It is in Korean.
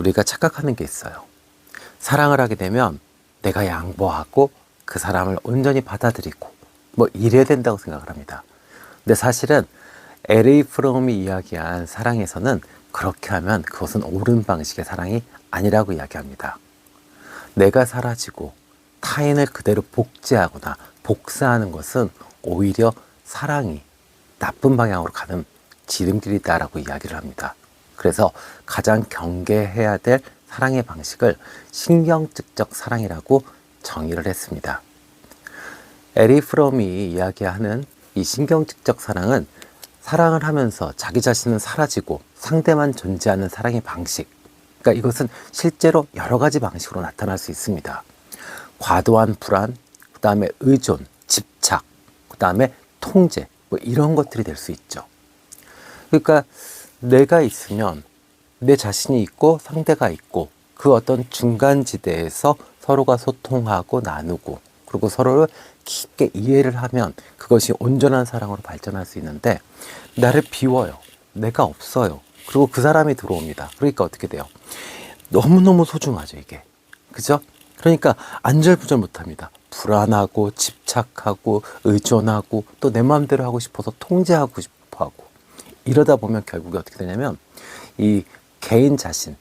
우리가 착각하는 게 있어요. 사랑을 하게 되면 내가 양보하고 그 사람을 온전히 받아들이고 뭐 이래야 된다고 생각을 합니다. 근데 사실은 LA 프롬이 이야기한 사랑에서는 그렇게 하면 그것은 옳은 방식의 사랑이 아니라고 이야기합니다. 내가 사라지고 타인을 그대로 복제하거나 복사하는 것은 오히려 사랑이 나쁜 방향으로 가는 지름길이다라고 이야기를 합니다. 그래서 가장 경계해야 될 사랑의 방식을 신경증적 사랑이라고 정의를 했습니다. 에리 프롬이 이야기하는 이 신경증적 사랑은 사랑을 하면서 자기 자신은 사라지고 상대만 존재하는 사랑의 방식. 그러니까 이것은 실제로 여러 가지 방식으로 나타날 수 있습니다. 과도한 불안, 그 다음에 의존, 집착, 그 다음에 통제, 뭐 이런 것들이 될 수 있죠. 그러니까 내가 있으면 내 자신이 있고 상대가 있고 그 어떤 중간 지대에서 서로가 소통하고 나누고 그리고 서로를 깊게 이해를 하면 그것이 온전한 사랑으로 발전할 수 있는데 나를 비워요. 내가 없어요. 그리고 그 사람이 들어옵니다. 그러니까 어떻게 돼요? 너무너무 소중하죠, 이게. 그죠? 그러니까 안절부절 못합니다. 불안하고 집착하고 의존하고 또 내 마음대로 하고 싶어서 통제하고 싶어 하고 이러다 보면 결국에 어떻게 되냐면 이 개인 자신,